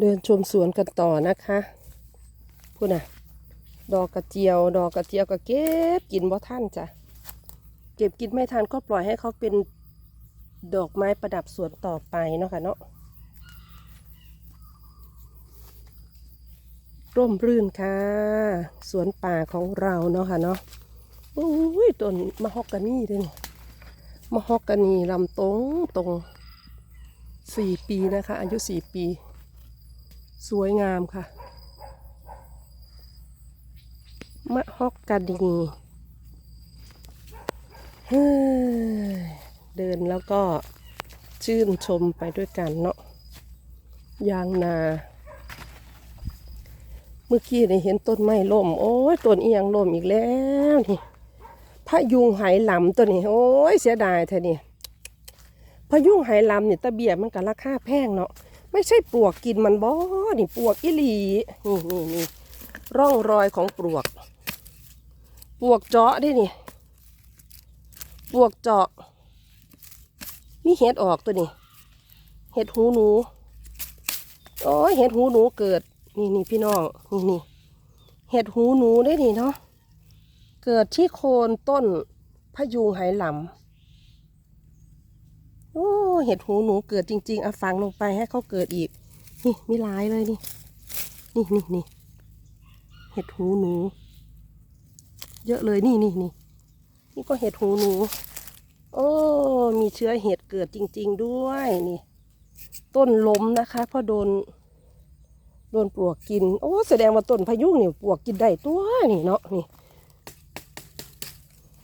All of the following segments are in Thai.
เดินชมสวนกันต่อนะคะพูดนะดอกกระเจียว ดอกกระเจียวก็เก็บกินบ่ท่านจ้ะเก็บกินไม่ทันก็ปล่อยให้เขาเป็นดอกไม้ประดับสวนต่อไปเนาะค่ะเนาะร่มรื่นค่ะ สวนป่าของเราเนาะค่ะเนาะโอ้ยต้นมะฮอกกานีด้วยมะฮอกกานีลำตรงตรงสี่ปีนะคะ อายุสี่ปี สวยงามค่ะ มะฮอกกานีเดินแล้วก็ชื่นชมไปด้วยกันเนาะยางนา เมื่อกี้เนี่ยเห็นต้นไม้ล่ม โอ้ยต้นเอียงล่มอีกแล้วนี่พะยุงไหหลำตัวนี้โอ้ยเสียดายแท้นี่พะยุงไหหลำเนี่ยตะเบียบมันก็ราคาแพงเนาะ ไม่ใช่ปลวกกินมันบ่นี่ปลวกอิหลีนี่นี่นี่ร่องรอยของปลวก ปลวกเจาะไดินี่ปลวกเจาะ มีเห็ดออกตัวนี้ เห็ดหูหนู โอ้ยเห็ดหูหนูเกิด นี่นี่พี่น้อง นี่นี่เห็ดหูหนูได้นี่เนาะ เกิดที่โคนต้นพะยุงไหหลำ โอ้เห็ดหูหนูเกิดจริง ๆเอาฝังลงไปให้เขาเกิดอีก นี่มีหลายเลยนี่ นี่นี่นี่เห็ดหูหนู เยอะเลยนี่นี่นี่นี่ก็เห็ดหูหนู โอ้ มีเชื้อเห็ดเกิดจริง ๆ ด้วยนี่ ต้นล้มนะคะเพราะโดน โดนปลวกกิน โอ้ แสดงว่าต้นพายุนี่ปลวกกินได้ตัวนี่เนาะนี่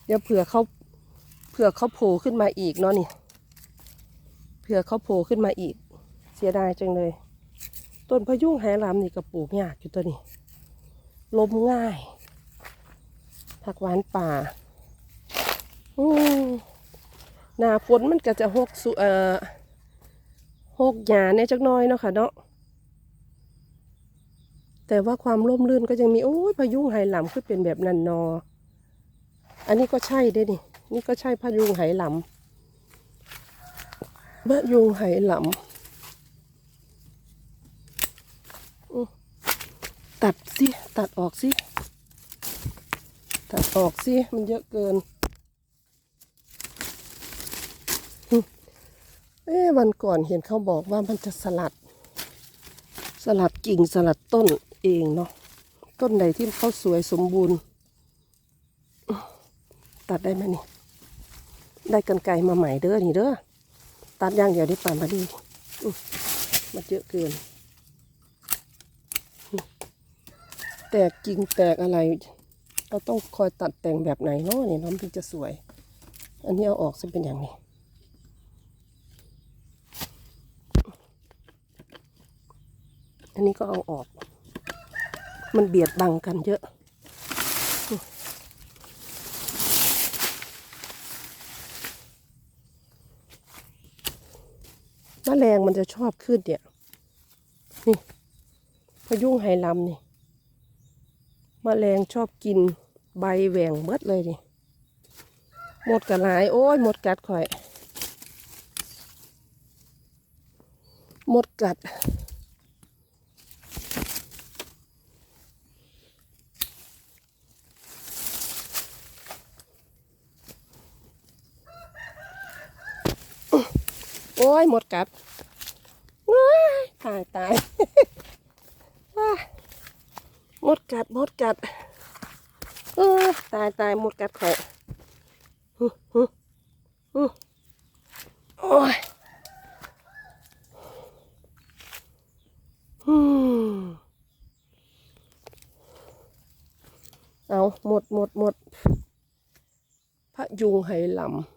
เดี๋ยวเผื่อเขาเผื่อเขาโผล่ขึ้นมาอีกเนาะนี่ เผื่อเขาโผล่ขึ้นมาอีก เสียดายจังเลย ต้นพายุงไหหลำนี่ก็ปลูกยากอยู่ตัวนี้ลมง่าย ผักหวานป่าอืหน้าฝนมันก็จะหกสุเอ่อหกหยาเนี่ยจักน้อยเนาะค่ะเนาะแต่ว่าความร่มรื่นก็ยังมีโอ้ยพายุงไหหลำคือเป็นแบบนันนอ อันนี้ก็ใช่เด้นี่นี่ก็ใช่พายุงไหหลำ พายุงไหหลำตัดสิ ตัดออกสิ ตัดออกสิ มันเยอะเกิน เอ๊วันก่อนเห็นเขาบอกว่ามันจะสลัด สลัดกิ่งสลัดต้นเองเนาะ ต้นไหนที่เขาสวยสมบูรณ์ ตัดได้ไหมนี่ ได้กันไกลมาใหม่เด้อนี่เด้อ ตัดย่างเดียวได้ป่านมาดีมันเยอะเกิน แตกกิ่งแตกอะไร เราต้องคอยตัดแต่งแบบไหนเนาะนี่น้ำถึงจะสวย อันนี้เอาออกจะเป็นอย่างนี้อันนี้ก็เอาออก มันเบียดบังกันเยอะ แมลงมันจะชอบขึ้นเนี่ย นี่พยุงไหลำนี่แมลงชอบกินใบแหว่งเบิดเลยนี่หมดกันหลาย โอ้ยหมดกัดข่อย หมดกัด อ้ยหมดกัดว้ายตายตายหมดกัดหมดกัดเออตายตายหมดกัดเขาฮึฮึฮึโอ้ยเอาหมดหมดหมดพระยุงไหหลำ